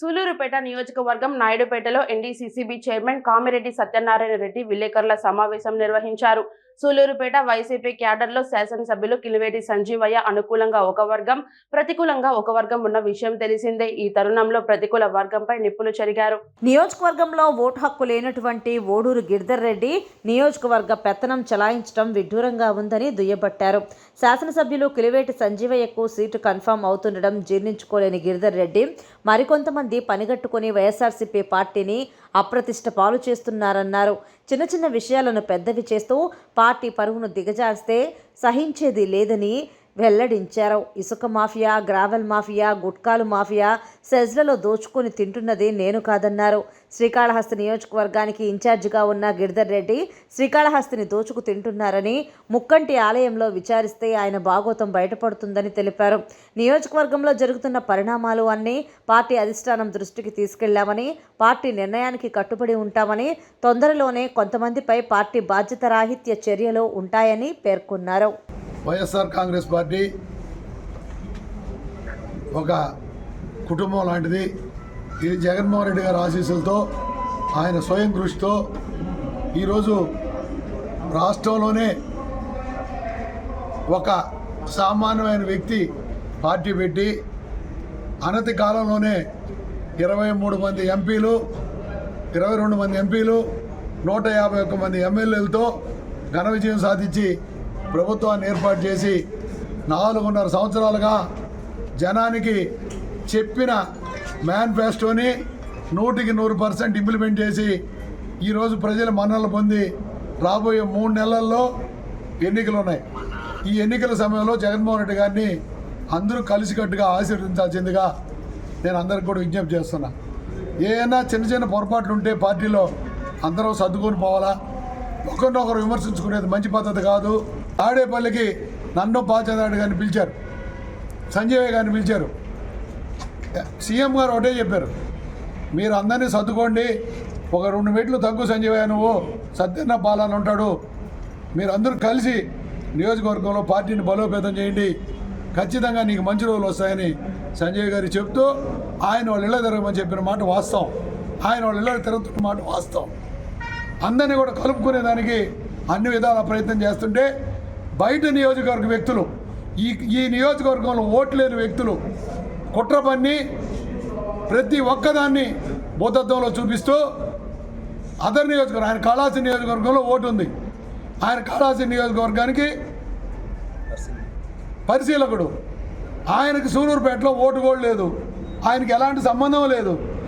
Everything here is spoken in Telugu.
సూలూరుపేట నియోజకవర్గం నాయుడుపేటలో ఎన్డీసీసీబీ చైర్మన్ కామిరెడ్డి సత్యనారాయణ రెడ్డి విలేకరుల సమావేశం నిర్వహించారు. సూలూరుపేట వైసీపీ క్యాడర్లో శాసనసభ్యులు కిలివేటి సంజీవయ్య అనుకూలంగా ఒక వర్గం ప్రతికూలంగా ఒక వర్గం ఉన్న విషయం తెలిసిందే. ఈ తరుణంలో ప్రతికూల వర్గంపై నిప్పులు చెరిగారు. నియోజకవర్గంలో ఓటు హక్కు లేనటువంటి ఓడూరు గిరిధర్ రెడ్డి నియోజకవర్గ పెత్తనం చలాయించడం విడ్డూరంగా ఉందని దుయ్యబట్టారు. శాసనసభ్యులు కిలివేటి సంజీవయ్యకు సీటు కన్ఫర్మ్ అవుతుండడం జీర్ణించుకోలేని గిరిధర్ రెడ్డి మరికొంతమంది పనిగట్టుకుని వైఎస్ఆర్సీపీ పార్టీని అప్రతిష్ట పాలు చేస్తున్నారన్నారు. చిన్న చిన్న విషయాలను పెద్దవి చేస్తూ పార్టీ పరువును దిగజారిస్తే సహించేది లేదని వెల్లడించారు. ఇసుక మాఫియా గ్రావెల్ మాఫియా గుట్కాలు మాఫియా సెజ్లలో దోచుకొని తింటున్నది నేను కాదన్నారు. శ్రీకాళహస్తి నియోజకవర్గానికి ఇన్ఛార్జిగా ఉన్న గిరిధర్ రెడ్డి శ్రీకాళహస్తిని దోచుకు తింటున్నారని ముక్కంటి ఆలయంలో విచారిస్తే ఆయన భాగోతం బయటపడుతుందని తెలిపారు. నియోజకవర్గంలో జరుగుతున్న పరిణామాలు అన్నీ పార్టీ అధిష్టానం దృష్టికి తీసుకెళ్ళామని పార్టీ నిర్ణయానికి కట్టుబడి ఉంటామని తొందరలోనే కొంతమందిపై పార్టీ బాధ్యత రాహిత్య చర్యలు ఉంటాయని పేర్కొన్నారు. వైఎస్ఆర్ కాంగ్రెస్ పార్టీ ఒక కుటుంబం లాంటిది. ఇది జగన్మోహన్ రెడ్డి గారి ఆశీస్సులతో ఆయన స్వయం కృషితో ఈరోజు రాష్ట్రంలోనే ఒక సామాన్యమైన వ్యక్తి పార్టీ పెట్టి అనతి కాలంలోనే ఇరవై మూడు మంది ఎంపీలు ఇరవై రెండు మంది ఎంపీలు నూట యాభై ఒక్క మంది ఎమ్మెల్యేలతో ఘన విజయం సాధించి ప్రభుత్వాన్ని ఏర్పాటు చేసి నాలుగున్నర సంవత్సరాలుగా జనానికి చెప్పిన మేనిఫెస్టోని నూటికి నూరు పర్సెంట్ ఇంప్లిమెంట్ చేసి ఈరోజు ప్రజల మన్నలు పొంది రాబోయే మూడు నెలల్లో ఎన్నికలు ఉన్నాయి. ఈ ఎన్నికల సమయంలో జగన్మోహన్ రెడ్డి గారిని అందరూ కలిసికట్టుగా ఆశీర్వదించాల్సిందిగా నేను అందరికి కూడా విజ్ఞప్తి చేస్తున్నా. ఏమైనా చిన్న చిన్న పొరపాట్లు ఉంటే పార్టీలో అందరం సర్దుకొని పోవాలా? ఒకరినొకరు విమర్శించుకునేది మంచి పద్ధతి కాదు. ఆడేపల్లికి నన్ను పాచదాడు గారిని పిలిచారు. సంజయ్ గారిని పిలిచారు. సీఎం గారు ఒకటే చెప్పారు. మీరు అందరినీ సర్దుకోండి. ఒక రెండు మెట్లు తగ్గు సంజయ్ నువ్వు. సత్యన్న పాలన ఉంటాడు. మీరు అందరూ కలిసి నియోజకవర్గంలో పార్టీని బలోపేతం చేయండి. ఖచ్చితంగా నీకు మంచి రోజులు వస్తాయని సంజయ్ గారు చెప్తూ ఆయన వాళ్ళ ఇళ్ళ తిరగమని చెప్పిన మాట వాస్తవం. ఆయన వాళ్ళ ఇళ్ళ తిరుగుతున్న మాట వాస్తవం. అందరినీ కూడా కలుపుకునే దానికి అన్ని విధాల ప్రయత్నం చేస్తుంటే బయట నియోజకవర్గ వ్యక్తులు ఈ ఈ నియోజకవర్గంలో ఓటు లేని వ్యక్తులు కుట్ర పన్ని ప్రతి ఒక్కదాన్ని బుద్ధత్వంలో చూపిస్తూ అదర్ నియోజకవర్గం ఆయన కాళాసి నియోజకవర్గంలో ఓటు ఉంది. ఆయన కాళాసి నియోజకవర్గానికి పరిశీలకుడు. ఆయనకి సూలూరుపేటలో ఓటు కూడా లేదు. ఆయనకి ఎలాంటి సంబంధం లేదు.